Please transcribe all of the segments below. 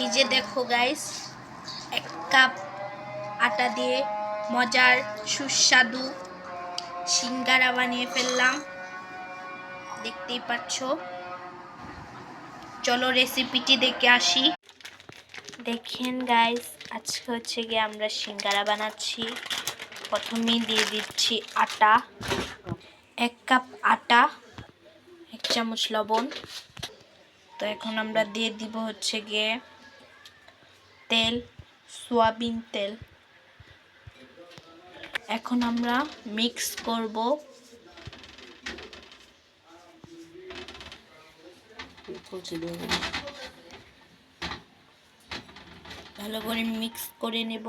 এই যে দেখো গাইস এক কাপ আটা দিয়ে মজার সুস্বাদু সিঙ্গারা বানিয়ে ফেললাম। দেখতেই পাচ্ছ? চলো রেসিপিটি দেখে আসি। দেখেন গাইস আজকে হচ্ছে গিয়ে আমরা সিঙ্গারা বানাচ্ছি। প্রথমেই দিয়ে দিচ্ছি আটা। এক কাপ আটা, এক চামচ লবণ। তো এখন আমরা দিয়ে দিব হচ্ছে গিয়ে তেল, সয়াবিন তেল। এখন আমরা মিক্স করব। ভালো করে মিক্স করে নেব।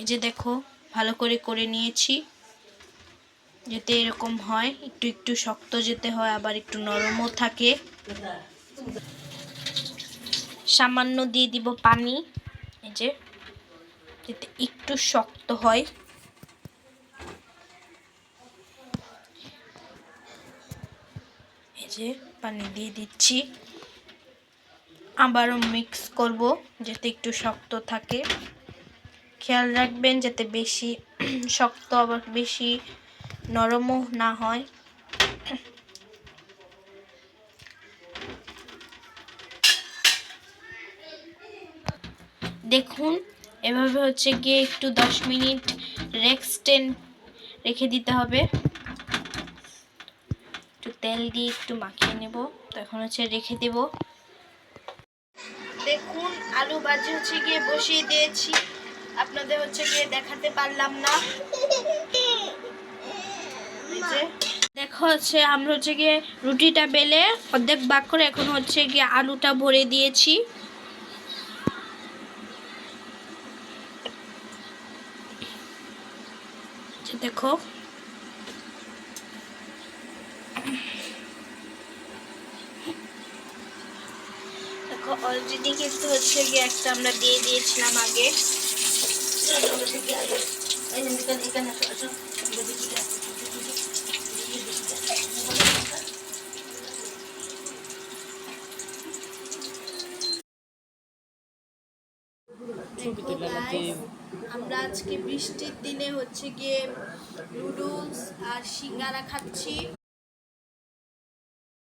এই যে দেখো, ভালো করে করে নিয়েছি। যাতে এরকম হয়, একটু একটু শক্ত যেতে হয়, আবার একটু নরমও থাকে। সামান্য দিয়ে দিব পানি, এই যে, যাতে একটু শক্ত হয়। এই যে, পানি দিয়ে দিচ্ছি। আবারও মিক্স করব, যাতে একটু শক্ত থাকে। খেয়াল রাখবেন, যাতে বেশি শক্ত আবার বেশি নরমও না হয়। দেখুন, এভাবে হচ্ছে গিয়ে একটু দশ মিনিট রেক্সটেন রেখে দিতে হবে। একটু তেল দিয়ে একটু মাখিয়ে নেব, তো এখন হচ্ছে রেখে দেব। দেখুন, আলু ভাজি হচ্ছে গিয়ে বসিয়ে দিয়েছি। আপনাদের হচ্ছে গিয়ে দেখাতে পারলাম না। যে দেখো হচ্ছে আমরা হচ্ছে গিয়ে রুটিটা বেলে অর্ধেক বাক করে এখন হচ্ছে গিয়ে আলুটা ভরে দিয়েছি। দেখো। দেখো অলরেডি কিন্তু হচ্ছে গিয়ে একটা আমরা দিয়ে দিয়েছিলাম আগে। আমরা আজকে বৃষ্টির দিনে হচ্ছে গিয়ে নুডলস আর সিঙ্গারা খাচ্ছি।